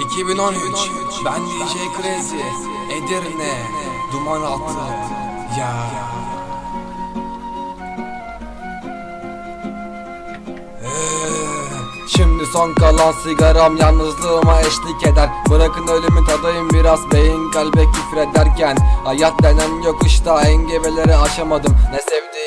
2013 Ben DJ Crazy. Edirne. Duman altı Ya. Ee, Şimdi son kalan sigaram yalnızlığıma eşlik eder. Bırakın ölümü tadayım biraz. Beyin kalbe küfrederken Hayat denen yokuşta engebeleri aşamadım. Ne unuttum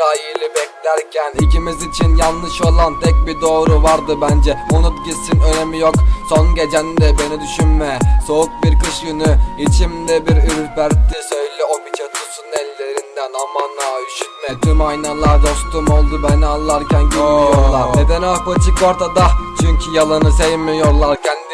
Azrail'i beklerken ikimiz için yanlış olan tek bir doğru vardı bence. Unut gitsin önemi yok. Son gecende beni düşünme. Soğuk bir kış günü içimde bir ürperti Söyle o bir tutsun ellerinden aman ha üşütme. Tüm aynalar dostum oldu beni anlarken gülmüyorlar. Neden ahpaçık ortada? Çünkü yalanı sevmiyorlar. Kendini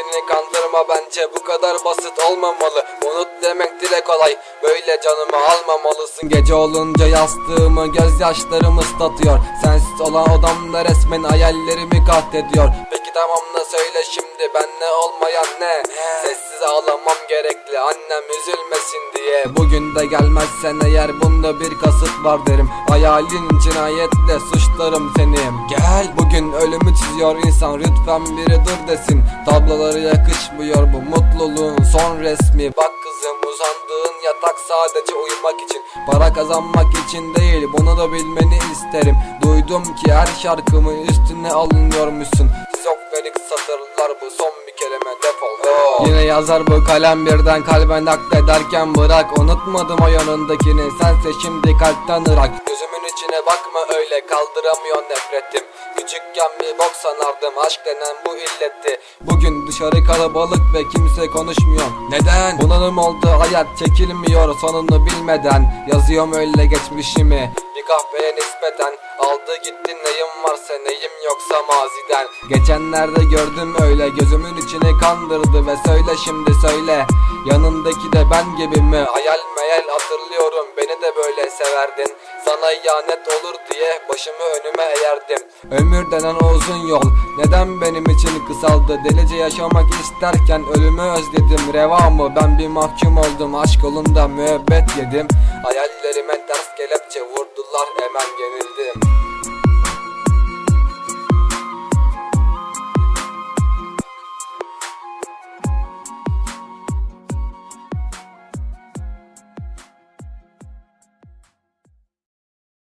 kandırma bence bu kadar basit olmamalı. Unut demek dile kolay. Böyle canımı almamalısın. Gece olunca yastığımı gözyaşlarım ıslatıyor. Sensiz olan odamda resmen hayallerimi katlediyor Peki tamam da söyle şimdi? Benle olmayan ne? Sessiz ağlamam gerekli. Annem üzülmesin diye Bugün de gelmezsen eğer bunda bir kasıt var derim. Hayalin cinayetle suçlarım seni Gel bugün ölümü çiziyor insan lütfen biri dur desin. Tabloları yakışmıyor bu mutluluğun son resmi. Bak kızım uzandığın yatak sadece uyumak için. Para kazanmak için değil bunu da bilmeni isterim. Duydum ki her şarkımın üstüne alınıyormuşsun. Şizofrenik satırlar bu son kelime defol Yine yazar bu kalem birden kalben naklederken bırak. Unutmadım o yanındakini sense şimdi kalpten ırak Gözümün içine bakma öyle kaldıramıyor nefretim. Küçükken bir bok sanardım aşk denen bu illetti. Bugün dışarı kalabalık ve kimse konuşmuyor. Neden? Bunalım oldu hayat çekilmiyor sonunu bilmeden. Yazıyorum öyle geçmişimi kahveye nispeten Aldı gitti neyim varsa neyim yoksa maziden. Geçenlerde gördüm öyle gözümün içini kandırdı Ve söyle şimdi söyle. Yanındaki de ben gibi mi? Hayal meyal hatırlıyorum beni de böyle severdin. Sana ihanet olur diye başımı önüme eğerdim. Ömür denen o uzun yol Neden benim için kısaldı? Delice yaşamak isterken ölümü özledim. Reva mı? Ben bir mahkum oldum Aşk yolunda müebbet yedim. Hayallerime vurdular hemen yenildim